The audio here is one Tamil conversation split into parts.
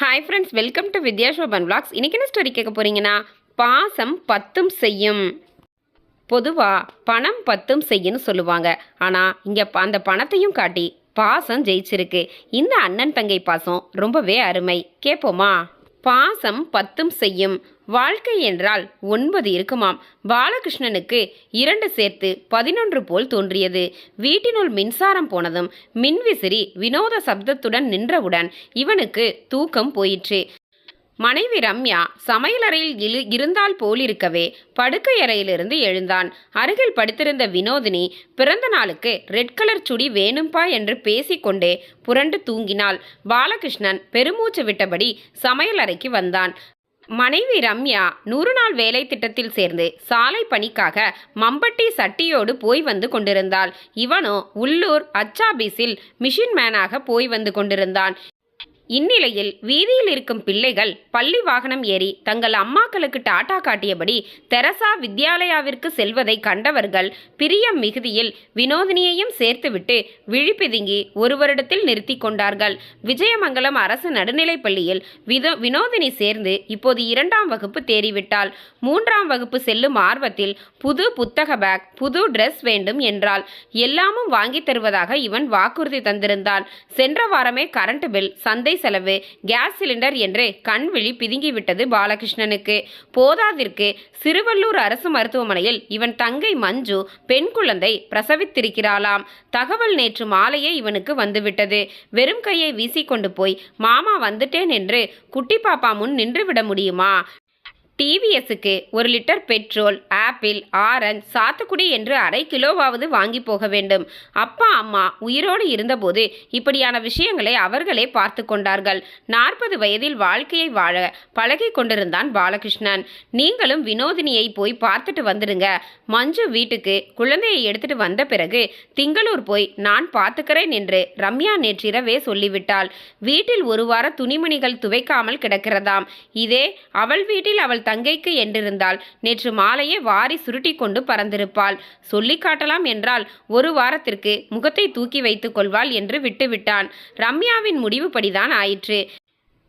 Hi friends welcome to Vidya Shoban vlogs. இன்னைக்கு என்ன ஸ்டோரி கேட்க போகிறீங்கன்னா பாசம் பத்தும் செய்யும். பொதுவாக பணம் பத்தும் செய்யுன்னு சொல்லுவாங்க. ஆனால் இங்கே அந்த பணத்தையும் காட்டி பாசம் ஜெயிச்சிருக்கு. இந்த அண்ணன் தங்கை பாசம் ரொம்பவே அருமை. கேட்போமா பாசம் பத்தும் செய்யும். வாழ்க்கை என்றால் ஒன்பது இருக்குமாம். பாலகிருஷ்ணனுக்கு இரண்டு சேர்த்து பதினொன்று போல் தோன்றியது. வீட்டினுள் மின்சாரம் போனதும் மின்விசிறி வினோத சப்தத்துடன் நின்றவுடன் இவனுக்கு தூக்கம் போயிற்று. மனைவி ரம்யா சமையலறையில் இழு இருந்தால் போலிருக்கவே படுக்கையறையிலிருந்து எழுந்தான். அருகில் படுத்திருந்த வினோதினி பிறந்த நாளுக்கு ரெட் கலர் சுடி வேணும்பா என்று பேசிக்கொண்டே புரண்டு தூங்கினாள். பாலகிருஷ்ணன் பெருமூச்சு விட்டபடி சமையலறைக்கு வந்தான். மனைவி ரம்யா நூறு நாள் வேலை திட்டத்தில் சேர்ந்து சாலை பணிக்காக மம்பட்டி சட்டியோடு போய் வந்து கொண்டிருந்தாள். இவனோ உள்ளூர் அச்சாபீஸில் மிஷின் மேனாக போய் வந்து கொண்டிருந்தான். இந்நிலையில் வீதியில் இருக்கும் பிள்ளைகள் பள்ளி வாகனம் ஏறி தங்கள் அம்மாக்களுக்கு டாட்டா காட்டியபடி தெரசா வித்யாலயாவிற்கு செல்வதை கண்டவர்கள் பிரியம் மிகுதியில் வினோதினியையும் சேர்த்துவிட்டு விழிப்பிதுங்கி ஒரு வருடத்தில் நிறுத்தி கொண்டார்கள். விஜயமங்கலம் அரசு நடுநிலைப் பள்ளியில் விதோ வினோதினி சேர்ந்து இப்போது இரண்டாம் வகுப்பு தேறிவிட்டாள். மூன்றாம் வகுப்பு செல்லும் ஆர்வத்தில் புது புத்தக பேக் புது ட்ரெஸ் வேண்டும் என்றால் எல்லாமும் வாங்கி தருவதாக இவன் வாக்குறுதி தந்திருந்தான். சென்ற வாரமே கரண்ட் பில் சந்தை செலவு கேஸ் சிலிண்டர் என்று கண் விழி பிதுங்கிவிட்டது பாலகிருஷ்ணனுக்கு. போதாதிற்கு சிறுவள்ளூர் அரசு மருத்துவமனையில் இவன் தங்கை மஞ்சு பெண் குழந்தை பிரசவித்திருக்கிறாளாம். தகவல் நேற்று மாலையே இவனுக்கு வந்துவிட்டது. வெறும் கையை வீசிக்கொண்டு போய் மாமா வந்துட்டேன் என்று குட்டி பாப்பா முன் நின்றுவிட முடியுமா? டிவிஎஸ்க்கு ஒரு லிட்டர் பெட்ரோல் ஆப்பிள் ஆரஞ்ச் சாத்துக்குடி என்று அரை கிலோவாவது வாங்கி போக வேண்டும். அப்பா அம்மா உயிரோடு இருந்தபோது இப்படியான விஷயங்களை அவர்களே பார்த்து கொண்டார்கள். நாற்பது வயதில் வாழ்க்கையை வாழ பழகி கொண்டிருந்தான் பாலகிருஷ்ணன். நீங்களும் வினோதினியை போய் பார்த்துட்டு வந்துடுங்க மஞ்சு வீட்டுக்கு குழந்தையை எடுத்துட்டு வந்த பிறகு திங்களூர் போய் நான் பார்த்துக்கிறேன் என்று ரம்யா நேற்றிரவே சொல்லிவிட்டாள். வீட்டில் ஒரு வார துணிமணிகள் துவைக்காமல் கிடக்கிறதாம். இதே அவள் வீட்டில் அவள் தங்கைக்கு என்றிருந்தால் நேற்று மாலையே வாரி சுருட்டி கொண்டு பறந்திருப்பாள். சொல்லி காட்டலாம் என்றால் ஒரு வாரத்திற்கு முகத்தை தூக்கி வைத்துக் கொள்வாள் என்று விட்டுவிட்டான். ரம்யாவின் முடிவுப்படிதான் ஆயிற்று.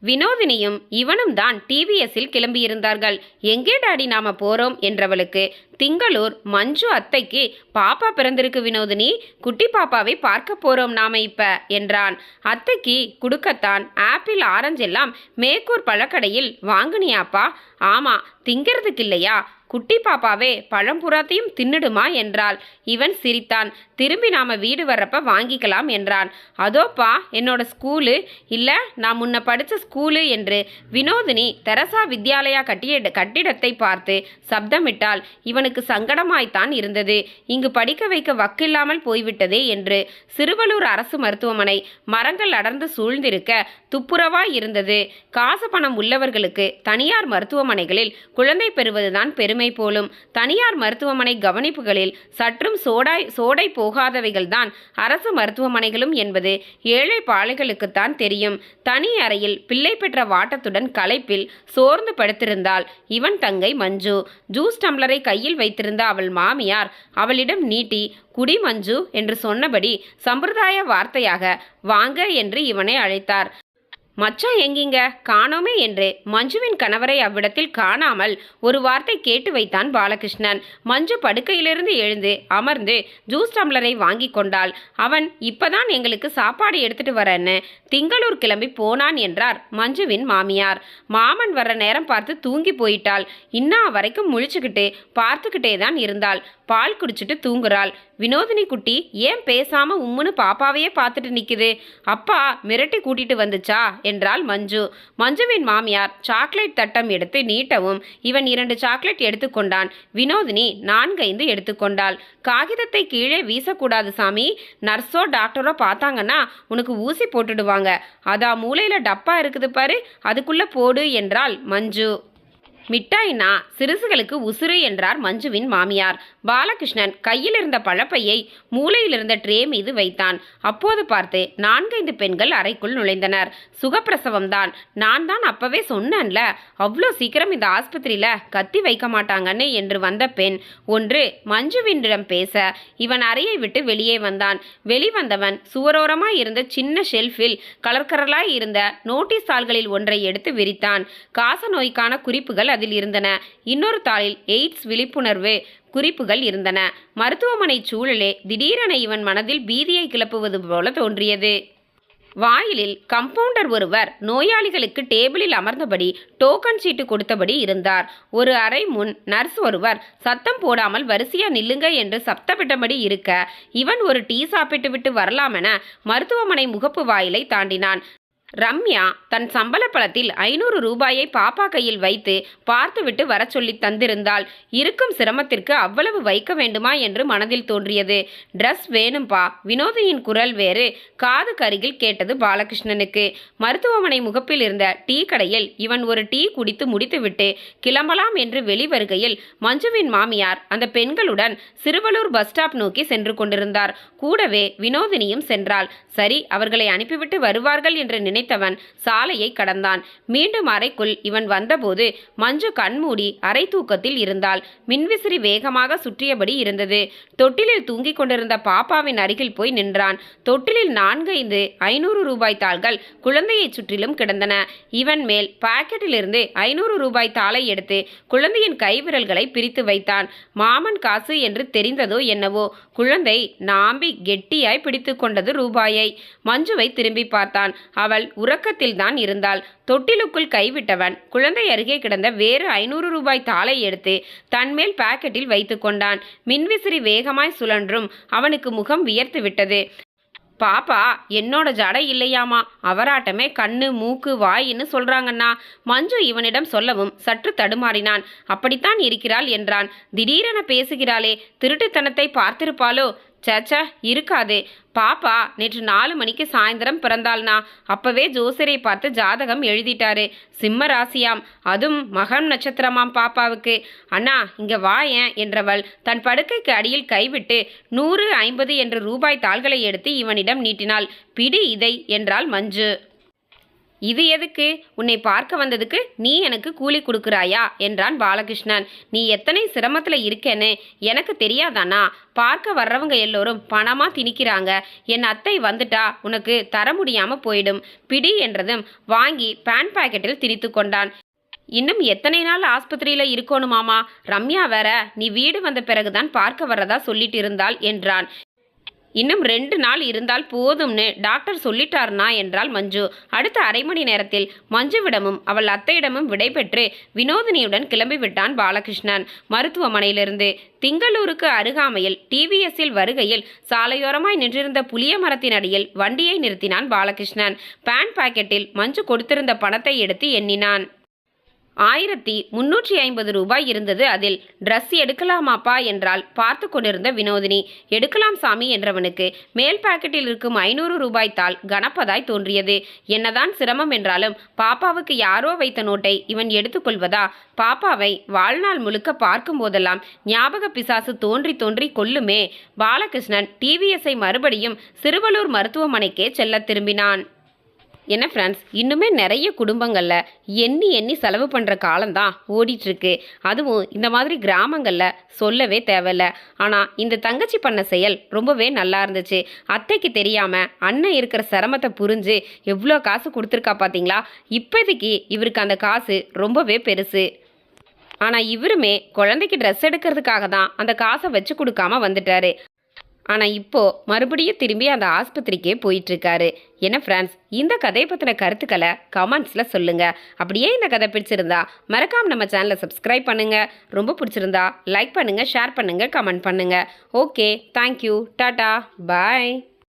வினோதினியும் இவனும் தான் டிவிஎஸ்ஸில் கிளம்பியிருந்தார்கள். எங்கே டாடி நாம போறோம்? என்றவளுக்கு திங்களூர் மஞ்சு அத்தைக்கு பாப்பா பிறந்திருக்கு வினோதினி. குட்டி பாப்பாவை பார்க்க போறோம் நாம இப்ப என்றான். அத்தைக்கு குடுக்கத்தான் ஆப்பிள் ஆரஞ்சு எல்லாம் மேக்கூர் பழக்கடையில் வாங்குனியாப்பா. ஆமா திங்கிறதுக்கு இல்லையா? குட்டி பாப்பாவே பழம் புறாத்தையும் தின்னுடுமா என்றாள். இவன் சிரித்தான். திரும்பி நாம வீடு வர்றப்ப வாங்கிக்கலாம் என்றான். அதோப்பா என்னோட ஸ்கூலு? இல்லை நான் முன்ன படித்த ஸ்கூலு என்று. வினோதினி தெரசா வித்யாலயா கட்டிய கட்டிடத்தை பார்த்து சப்தமிட்டால் இவனுக்கு சங்கடமாய்த்தான் இருந்தது. இங்கு படிக்க வைக்க வக்கில்லாமல் போய்விட்டதே என்று. சிறுவலூர் அரசு மருத்துவமனை. மரங்கள் அடர்ந்து சூழ்ந்திருக்க துப்புரவாய் இருந்தது. காசு பணம் உள்ளவர்களுக்கு தனியார் மருத்துவமனைகளில் குழந்தை பெறுவதுதான் பெருமை போலும். தனியார் மருத்துவமனை கவனிப்புகளில் சற்றும் சோடாய் சோடை போகாதவைகள்தான் அரசு மருத்துவமனைகளும் என்பது ஏழை பாளைகளுக்குத்தான் தெரியும். தனி அறையில் பிள்ளை பெற்ற வாட்டத்துடன் களைப்பில் சோர்ந்து படுத்திருந்தாள் இவன் தங்கை மஞ்சு. ஜூஸ் டம்ளரை கையில் வைத்திருந்த அவள் மாமியார் அவளிடம் நீட்டி குடி மஞ்சு என்று சொன்னபடி சம்பிரதாய வார்த்தையாக வாங்க என்று இவனை அழைத்தார். மச்சான் எங்கிங்க? காணோமே என்று மஞ்சுவின் கணவரை அவ்விடத்தில் காணாமல் ஒரு வார்த்தை கேட்டு வைத்தான் பாலகிருஷ்ணன். மஞ்சு படுக்கையிலிருந்து எழுந்து அமர்ந்து ஜூஸ் டம்ளரை வாங்கி கொண்டாள். அவன் இப்பதான் எங்களுக்கு சாப்பாடு எடுத்துட்டு வரேன்னு திங்களூர் கிளம்பி போனான் என்றார் மஞ்சுவின் மாமியார். மாமன் வர்ற நேரம் பார்த்து தூங்கி போயிட்டாள். இன்னா வரைக்கும் முழிச்சுக்கிட்டு பார்த்துக்கிட்டே தான் இருந்தாள். பால் குடிச்சிட்டு தூங்குறாள். வினோதினி குட்டி ஏன் பேசாம உம்முன்னு பாப்பாவையே பார்த்துட்டு நிக்குது? அப்பா மிரட்டி கூட்டிட்டு வந்துச்சா? என்றாள் மஞ்சு. மஞ்சுவின் மாமியார் சாக்லேட் தட்டம் எடுத்து நீட்டவும் இவன் இரண்டு சாக்லேட் எடுத்துக்கொண்டான் வினோதினி நான்கைந்து எடுத்துக்கொண்டாள் காகிதத்தை கீழே வீசக்கூடாது சாமி. நர்ஸோ டாக்டரோ பார்த்தாங்கன்னா உனக்கு ஊசி போட்டுடுவாங்க. அதா மூளையில டப்பா இருக்குது பாரு. அதுக்குள்ள போடு என்றாள் மஞ்சு. மிட்டாய்னா சிறுசுகளுக்கு உசுறு என்றார் மஞ்சுவின் மாமியார். பாலகிருஷ்ணன் கையில் இருந்த பழப்பையை மூலையில் இருந்த ட்ரே மீது வைத்தான். அப்போது பார்த்து நான்கைந்து பெண்கள் அறைக்குள் நுழைந்தனர். சுகப்பிரசவம்தான். நான் தான் அப்பவே சொன்னேன்ல அவ்வளோ சீக்கிரம் இந்த ஆஸ்பத்திரியில் கத்தி வைக்க மாட்டாங்கன்னு என்று வந்த பெண் ஒன்று மஞ்சுவினிடம் பேச இவன் அறையை விட்டு வெளியே வந்தான். வெளிவந்தவன் சுவரோரமாய் இருந்த சின்ன ஷெல்ஃபில் கலர் கலராய் இருந்த நோட்டீஸ் தாள்களில் ஒன்றை எடுத்து விரித்தான். காச நோய்க்கான குறிப்புகள் அதில் இருந்தன. இன்னொரு தாளில் எய்ட்ஸ் விழிப்புணர்வு குறிப்புகள் இருந்தன. மருத்துவமனை சூழலே திடீரென இவன் மனதில் பீதியை கிளப்புவது போல தோன்றியது. வாயிலில் கம்பவுண்டர் ஒருவர் நோயாளிகளுக்கு டேபிளில் அமர்ந்தபடி டோக்கன் சீட்டு கொடுத்தபடி இருந்தார். ஒரு அறை முன் நர்ஸ் ஒருவர் சத்தம் போடாமல் வரிசையா நில்லுங்க என்று சப்தமிட்டபடி இருக்க இவன் ஒரு டீ சாப்பிட்டு விட்டு வரலாமென மருத்துவமனை முகப்பு வாயிலை தாண்டினான். ரம்யா தன் சம்பள பழத்தில் ஐநூறு ரூபாயை பாப்பா கையில் வைத்து பார்த்துவிட்டு வர சொல்லி தந்திருந்தால் இருக்கும் சிரமத்திற்கு அவ்வளவு வைக்க வேண்டுமா என்று மனதில் தோன்றியது. ட்ரெஸ் வேணும்பா. வினோதியின் குரல் வேறு. காது கருகில் கேட்டது பாலகிருஷ்ணனுக்கு. மருத்துவமனை முகப்பில் இருந்த டீ கடையில் இவன் ஒரு டீ குடித்து முடித்துவிட்டு கிளம்பலாம் என்று வெளிவருகையில் மஞ்சுவின் மாமியார் அந்த பெண்களுடன் சிறுவலூர் பஸ் ஸ்டாப் நோக்கி சென்று கொண்டிருந்தார். கூடவே வினோதினியும் சென்றாள். சரி அவர்களை அனுப்பிவிட்டு வருவார்கள் என்று நினைத்தவன் சாலையை கடந்தான். மீண்டும் அறைக்குள் இவன் வந்தபோது மஞ்சு கண்மூடி அரை தூக்கத்தில் இருந்தாள். மின்விசிறி வேகமாக சுற்றியபடி இருந்தது. தொட்டிலில் தூங்கிக் கொண்டிருந்த பாப்பாவின் அருகில் போய் நின்றான். தொட்டிலில் நான்கைந்து ஐநூறு ரூபாய் தாள்கள் குழந்தையை சுற்றிலும் கிடந்தன. இவன் மேல் பாக்கெட்டிலிருந்து ஐநூறு ரூபாய் தாளை எடுத்து குழந்தையின் கைவிரல்களை பிரித்து வைத்தான். மாமன் காசு என்று தெரிந்ததோ என்னவோ குழந்தை நாம்பி கெட்டியாய் பிடித்து கொண்டது ரூபாயை. மஞ்சுவை திரும்பி பார்த்தான். அவள் உறக்கத்தில்தான் இருந்தாள். தொட்டிலுக்குள் கைவிட்டவன். குழந்தை அருகே கிடந்த வேறு ஐநூறு ரூபாய் தாளை எடுத்து தன்மேல் பாக்கெட்டில் வைத்து கொண்டான். மின்விசிறி வேகமாய் சுழன்றும் அவனுக்கு முகம் வியர்த்து விட்டது. பாப்பா என்னோட ஜடை இல்லையாமா? அவராட்டமே கண்ணு மூக்கு வாயின்னு சொல்றாங்கண்ணா. மஞ்சு இவனிடம் சொல்லவும் சற்று தடுமாறினான். அப்படித்தான் இருக்கிறாள் என்றான். திடீரென பேசுகிறாளே. திருட்டுத்தனத்தை பார்த்திருப்பாளோ? சேச்சா இருக்காது. பாப்பா நேற்று நாலு மணிக்கு சாயந்தரம் பிறந்தாள்னா. அப்பவே ஜோசியரை பார்த்து ஜாதகம் எழுதிட்டாரு. சிம்ம ராசியாம். அதுவும் மகம் நட்சத்திரமாம் பாப்பாவுக்கு. அண்ணா இங்க வாயேன் என்றவள். தன் படுக்கைக்கு அடியில் கைவிட்டு நூறு ஐம்பது என்ற ரூபாய் தாள்களை எடுத்து இவனிடம் நீட்டினாள். பிடி இதை என்றாள் மஞ்சு. இது எதுக்கு? உன்னை பார்க்க வந்ததுக்கு நீ எனக்கு கூலி கொடுக்குறாயா? என்றான் பாலகிருஷ்ணன். நீ எத்தனை சிரமத்தில் இருக்கேன்னு எனக்கு தெரியாதானா? பார்க்க வர்றவங்க எல்லோரும் பணமாக திணிக்கிறாங்க. என் அத்தை வந்துட்டா உனக்கு தர முடியாமல் போயிடும். பிடி என்றதும் வாங்கி பேன் பாக்கெட்டில் திணித்து கொண்டான். இன்னும் எத்தனை நாள் ஆஸ்பத்திரியில் இருக்கணுமாமா ரம்யா வேற நீ வீடு வந்த பிறகுதான் பார்க்க வர்றதா சொல்லிட்டு இருந்தாள் என்றான். இன்னும் ரெண்டு நாள் இருந்தால் போதும்னு டாக்டர் சொல்லிட்டார்னா என்றாள் மஞ்சு. அடுத்த அரை மணி நேரத்தில் மஞ்சுவிடமும் அவள் அத்தையிடமும் விடைபெற்று வினோதினியுடன் கிளம்பிவிட்டான் பாலகிருஷ்ணன். மருத்துவமனையிலிருந்து திங்களூருக்கு அருகாமையில் டிவிஎஸ்ஸில் வருகையில் சாலையோரமாய் நின்றிருந்த புளிய மரத்தின் அடியில் வண்டியை நிறுத்தினான் பாலகிருஷ்ணன். பேன் பாக்கெட்டில் மஞ்சு கொடுத்திருந்த பணத்தை எடுத்து எண்ணினான். ஆயிரத்தி முன்னூற்றி ஐம்பது ரூபாய் இருந்தது. அதில் ட்ரெஸ் எடுக்கலாமாப்பா என்றால் பார்த்து கொண்டிருந்த வினோதினி எடுக்கலாம் சாமி என்றவனுக்கு மேல் பாக்கெட்டில் இருக்கும் ஐநூறு ரூபாய் தாள் கனப்பதாய் தோன்றியது. என்னதான் சிரமம் என்றாலும் பாப்பாவுக்கு யாரோ வைத்த நோட்டை இவன் எடுத்துக்கொள்வதா பாப்பாவை வாழ்நாள் முழுக்க பார்க்கும் போதெல்லாம் ஞாபக பிசாசு தோன்றி தோன்றி கொல்லுமே பாலகிருஷ்ணன் டிவிஎஸ்ஐ மறுபடியும் சிறுவலூர் மருத்துவமனைக்கே செல்ல திரும்பினான். என்ன ஃப்ரெண்ட்ஸ் இன்னுமே நிறைய குடும்பங்களில் எண்ணி எண்ணி செலவு பண்ணுற காலம்தான் ஓடிட்டுருக்கு. அதுவும் இந்த மாதிரி கிராமங்களில் சொல்லவே தேவையில்ல. ஆனால் இந்த தங்கச்சி பண்ண செயல் ரொம்பவே நல்லா இருந்துச்சு. அத்தைக்கு தெரியாமல் அண்ணன் இருக்கிற சிரமத்தை புரிஞ்சு எவ்வளோ காசு கொடுத்துருக்கா பார்த்தீங்களா இப்போதைக்கு இவருக்கு அந்த காசு ரொம்பவே பெருசு. ஆனால் இவருமே குழந்தைக்கு ட்ரெஸ் எடுக்கிறதுக்காக தான் அந்த காசை வச்சு கொடுக்காம வந்துட்டாரு. ஆனால் இப்போது மறுபடியும் திரும்பி அந்த ஆஸ்பத்திரிக்கே போயிட்டுருக்காரு. என்ன ஃப்ரெண்ட்ஸ் இந்த கதையை பற்றின கருத்துக்களை கமெண்ட்ஸில் சொல்லுங்கள் அப்படியே இந்த கதை பிடிச்சிருந்தா மறக்காமல் நம்ம சேனலை சப்ஸ்கிரைப் பண்ணுங்கள் ரொம்ப பிடிச்சிருந்தா லைக் பண்ணுங்கள் ஷேர் பண்ணுங்கள் கமெண்ட் பண்ணுங்கள் ஓகே தேங்க்யூ டாட்டா பாய்